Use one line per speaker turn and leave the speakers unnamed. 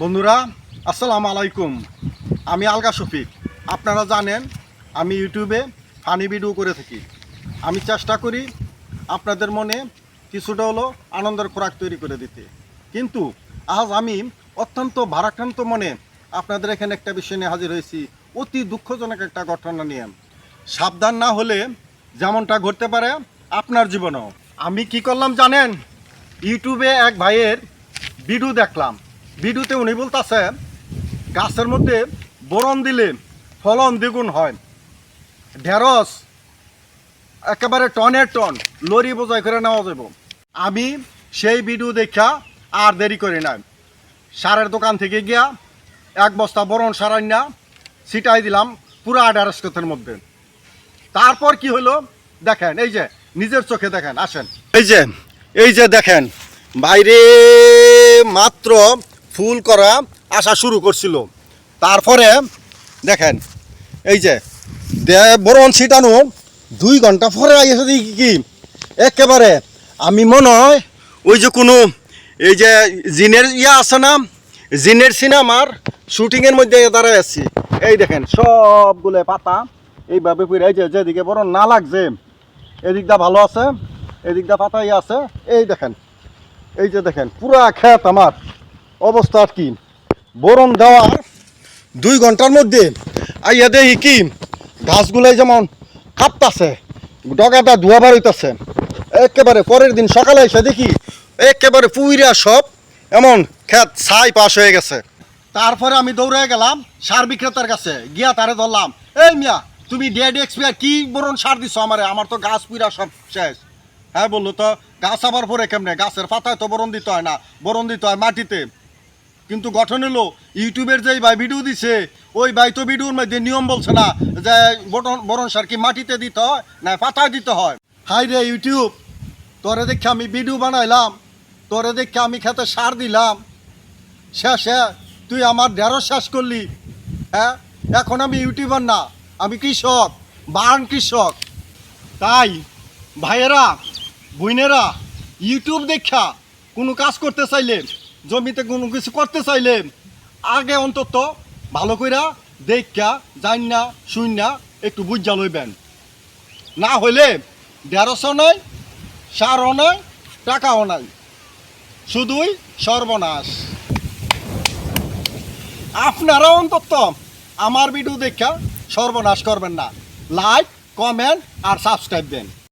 বন্ধুরা, আসসালামু আলাইকুম। আমি আলগা শফিক। আপনারা জানেন, আমি ইউটিউবে ফানি ভিডিও করে থাকি। আমি চেষ্টা করি আপনাদের মনে কিছুটা হলো আনন্দের খোরাক তৈরি করে দিতে। কিন্তু আজ আমি অত্যন্ত ভারাক্রান্ত মনে আপনাদের এখানে একটা বিষয় নিয়ে হাজির হয়েছি। অতি দুঃখজনক একটা ঘটনা নিয়ে। সাবধান না হলে যেমনটা ঘটতে পারে, আপনার জীবনেও। আমি কি করলাম জানেন? ইউটিউবে এক ভাইয়ের ভিডিও দেখলাম। ভিডিওতে উনি বলতেছে, গাছের মধ্যে বরণ দিলে ফলন দ্বিগুণ হয়। ঢেঁড়স একেবারে টনের টন, লরি বোঝাই করে নেওয়া যাব। আমি সেই ভিডিও দেখা আর দেরি করি না সারের দোকান থেকে গিয়া এক বস্তা বরণ সারাই না ছিটাই দিলাম পুরা ক্ষেতের মধ্যে। তারপর কি হলো? দেখেন, এই যে, নিজের চোখে দেখেন, আসেন। এই যে এই যে দেখেন, বাইরে মাত্র ফুল করা আসা শুরু করছিল। তারপরে দেখেন, এই যে বরণ ছিটানো দুই ঘণ্টা পরে আইসে দেখি কি একেবারে আমি মনে হয় ওই যে কোনো, এই যে জিনের ইয়া আছে না, জিনের সিনেমার শুটিংয়ের মধ্যে দাঁড়ায় আছি। এই দেখেন, সবগুলো পাতা এইভাবে পুরো এই যে যেদিকে বড় না লাগছে, এদিকটা ভালো আছে, এদিকটা পাতাই আছে। এই দেখেন, এই যে দেখেন, পুরা খেত আমার। অবস্থা কি? বরণ দেওয়ার দুই ঘণ্টার মধ্যে আইয়া দেখি কি? গাছগুলাই যেমন কাঁপতাছে, ডগাটা ধোয়া বার হইতাছে। একেবারে পরের দিন সকালে এসে দেখি, একেবারে পুইরা সব এমন খেত ছাই পাশ হয়ে গেছে। তারপরে আমি দৌড়ে গেলাম সার বিক্রেতার কাছে, গিয়া তারে ধরলাম, এই মিয়া, তুমি ডেড এক্সপিয়ার কি বরণ সার দিছো আমারে? আমার তো গাছ পুইরা সব শেষ। হ্যাঁ বলল, তো গাছ আবার পরে কেমনে? গাছের পাতায় তো বরণ দিতে হয় না। বরণ দিতে হয় মাটিতে। কিন্তু গঠন হলো, ইউটিউবের যেই ভাই ভিডিও দিছে, ওই ভাই তো ভিডিওর মধ্যে নিয়ম বলছে না যে বরণ বরণ সার কি মাটিতে দিতে হয় না পাতায় দিতে হয়। হাই রে ইউটিউব, তোরে দেখে আমি ভিডিও বানাইলাম, তোরে দেখে আমি খেতে সার দিলাম। শেষে তুই আমার ঢেঁড়স শেষ করলি। হ্যাঁ? এখন আমি ইউটিউবার না, আমি কৃষক বার্ন কৃষক। তাই ভাইয়েরা, বোনেরা, ইউটিউব দেখা, কোনো কাজ করতে চাইলে জমিতে কোনো কিছু করতে চাইলে আগে অন্তত ভালো কইরা দেখা জান না শুন না একটু বুঝা লইবেন। না হইলে দেড়শো নাই, সারও নাই, টাকাও নাই। শুধুই সর্বনাশ। আপনারা অন্তত আমার ভিডিও দেখা সর্বনাশ করবেন না। লাইক কমেন্ট আর সাবস্ক্রাইব দেন।